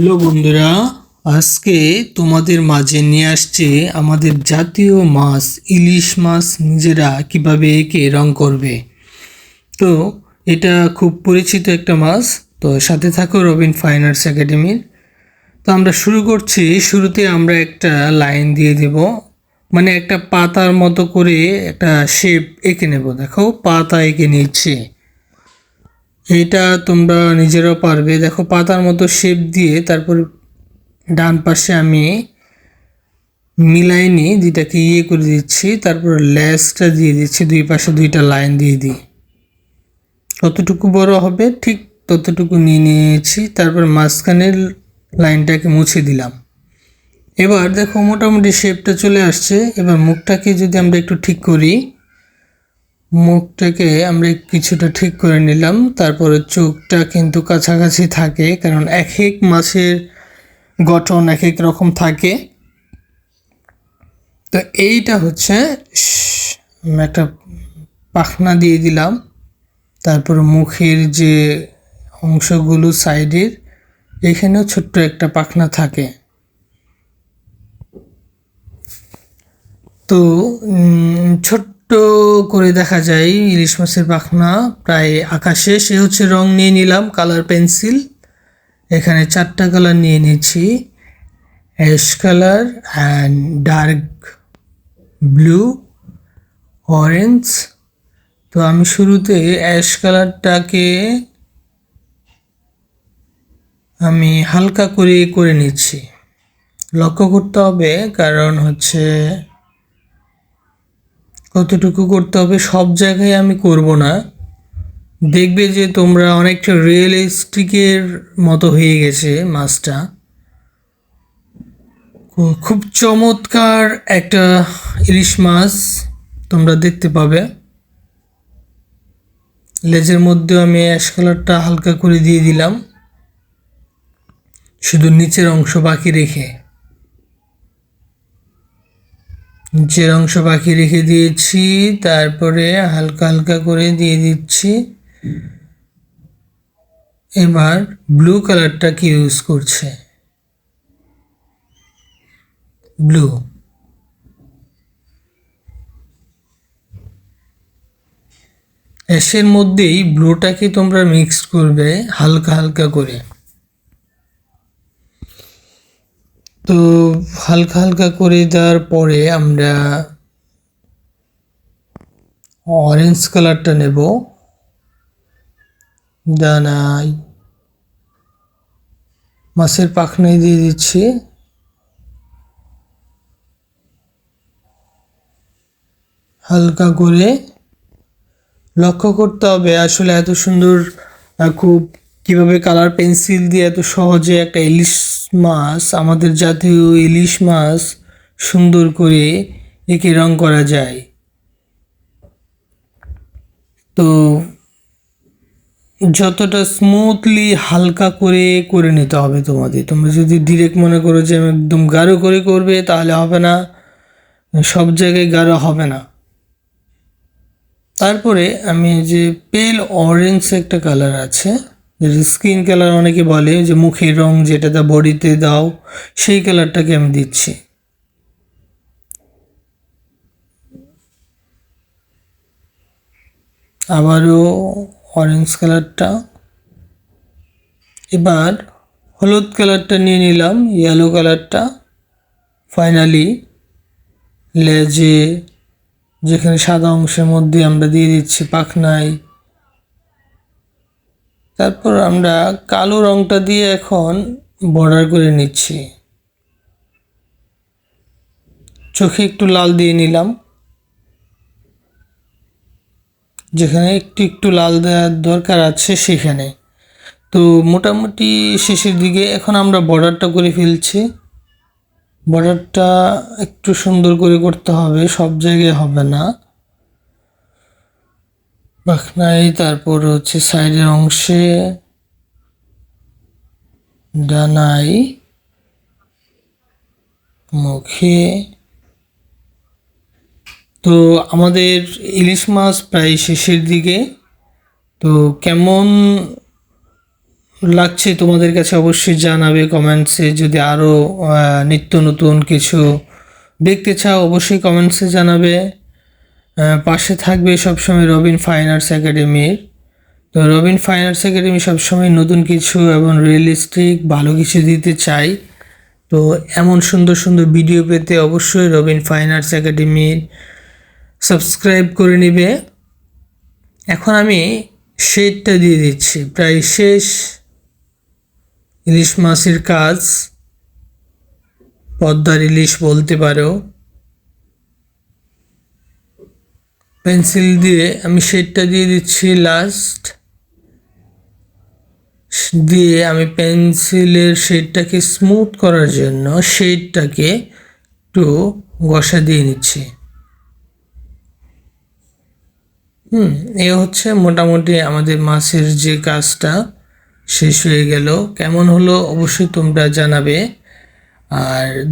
Hello বন্ধুরা, আজকে তোমাদের মাঝে নিয়ে আসছে আমাদের জাতীয় মাছ, ইলিশ মাছ নিজেরা কীভাবে একে রং করবে। তো এটা খুব পরিচিত একটা মাছ, তো সাথে থাকো রবিন ফাইন আর্টস একাডেমির। তো আমরা শুরু করছি, শুরুতে আমরা একটা লাইন দিয়ে দেব মানে একটা পাতার মতো করে একটা শেপ এঁকে নেব। দেখো, পাতা এঁকে নিচ্ছে। এটা তোমরা নিজেরাও পারবে। দেখো পাতার মতো শেপ দিয়ে তারপর ডান পাশে আমি মিলাই মিলাইনি যেটাকে ইয়ে করে দিচ্ছি, তারপর লেসটা দিয়ে দিচ্ছি, দুই পাশে দুইটা লাইন দিয়ে দিই। কতটুকু বড় হবে ঠিক ততটুকু নিয়ে নিয়েছি, তারপর মাঝখানের লাইনটাকে মুছে দিলাম। এবার দেখো মোটামুটি শেপটা চলে আসছে। এবার মুখটাকে যদি আমরা একটু ঠিক করি মুখটাকে আমরা কিছুটা ঠিক করে নিলাম, তারপরে চোখটা কিন্তু কাছাকাছি থাকে, কারণ এক এক মাছের গঠন এক এক রকম থাকে। তো এইটা হচ্ছে একটা পাখনা দিয়ে দিলাম, তারপর মুখের যে অংশগুলো সাইডের, এখানেও ছোট্ট একটা পাখনা থাকে। তো ছোট্ট করে দেখা যায়, ইলিশ মাছের পাখনা প্রায় আকাশে। সে হচ্ছে রং নিয়ে নিলাম, কালার পেন্সিল। এখানে চারটা কালার নিয়ে নিয়েছি ash colour and dark blue, orange. তো আমি শুরুতে অ্যাশ কালারটাকে আমি হালকা করে করে নিচ্ছি। লক্ষ্য করতে হবে, কারণ হচ্ছে কতটুকু করতে হবে, সব জায়গায় আমি করব না। দেখবে যে তোমরা অনেকটা রিয়েলিস্টিকের মতো হয়ে গেছে মাছটা। খুব চমৎকার একটা ইলিশ মাছ তোমরা দেখতে পাবে। লেজের মধ্যে আমি অ্যাশ কালারটা হালকা করে দিয়ে দিলাম। শুধু নিচের অংশ বাকি রেখে। নিচের অংশ বাকি রেখে দিয়েছি, তারপরে হালকা হালকা করে দিয়ে দিচ্ছি। এবার ব্লু কালারটা কি ইউজ করছে। ব্লু অ্যাশের মধ্যেই ব্লুটাকে তোমরা মিক্স করবে হালকা হালকা করে। তো হালকা হালকা করে দেওয়ার পরে আমরা অরেঞ্জ কালারটা নেব। দানাই মাছের পাখনায় দিয়ে দিচ্ছি। হালকা করে। লক্ষ্য করতে হবে আসলে এত সুন্দর খুব কীভাবে কালার পেন্সিল দিয়ে এত সহজে একটা ইলিশ মাছ, আমাদের জাতীয় ইলিশ মাছ সুন্দর করে একে রং করা যায়। তো যতটা স্মুথলি হালকা করে করে নিতে হবে তোমাদের। তোমরা যদি ডিরেক্ট মনে করো যে আমি একদম গাঢ় করে করবে, তাহলে হবে না। সব জায়গায় গাঢ় হবে না। তারপরে আমি যে পেল অরেঞ্জ একটা কালার আছে। স্কিন কালার অনেকে বলে যে মুখের রং যেটা দা বডিতে দাও, সেই কালারটাকে আমি দিচ্ছি। আবারও অরেঞ্জ কালারটা। এবার হলুদ কালারটা নিয়ে নিলাম ইয়েলো কালারটা। ফাইনালি লেজে যেখানে সাদা অংশের মধ্যে আমরা দিয়ে দিচ্ছি পাখনায় তারপর আমরা কালো রংটা দিয়ে এখন বর্ডার করে নিচ্ছি। চোখে একটু লাল দিয়ে নিলাম। যেখানে একটু একটু লাল দেওয়ার দরকার আছে সেখানে। তো মোটামুটি শেষের দিকে এখন আমরা বর্ডারটা করে ফেলছি। বর্ডারটা একটু সুন্দর করে করতে হবে, সব জায়গায় হবে না। পাখনাই তারপর হচ্ছে সাইডের অংশে ডানাই, মুখে। তো আমাদের ইলিশ মাছ প্রায় শেষের দিকে। তো কেমন লাগছে তোমাদের কাছে অবশ্যই জানাবে কমেন্টসে। যদি আরও নিত্য নতুন কিছু দেখতে চাও, অবশ্যই কমেন্টসে জানাবে। পাশে থাকবে সবসময় রবিন ফাইন আর্টস একাডেমির তো রবিন ফাইন আর্টস একাডেমি সবসময় নতুন কিছু এবং রিয়েলিস্টিক ভালো কিছু দিতে চাই। তো এমন সুন্দর সুন্দর ভিডিও পেতে অবশ্যই রবিন ফাইন আর্টস একাডেমির সাবস্ক্রাইব করে নেবে। এখন আমি শেডটা দিয়ে দিচ্ছি। প্রায় শেষ ইলিশ মাছের কাজ। পদ্মার ইলিশ বলতে পারো। পেন্সিল দিয়ে আমি শেডটা দিয়ে দিচ্ছি লাস্ট দিয়ে আমি পেন্সিলের শেডটাকে স্মুথ করার জন্য শেডটাকে একটু ঘষা দিয়ে নিচ্ছি। হুম, এ হচ্ছে মোটামুটি আমাদের মাছের যে কাজটা, শেষ হয়ে গেল। কেমন হলো অবশ্যই তোমরা জানাবে। আর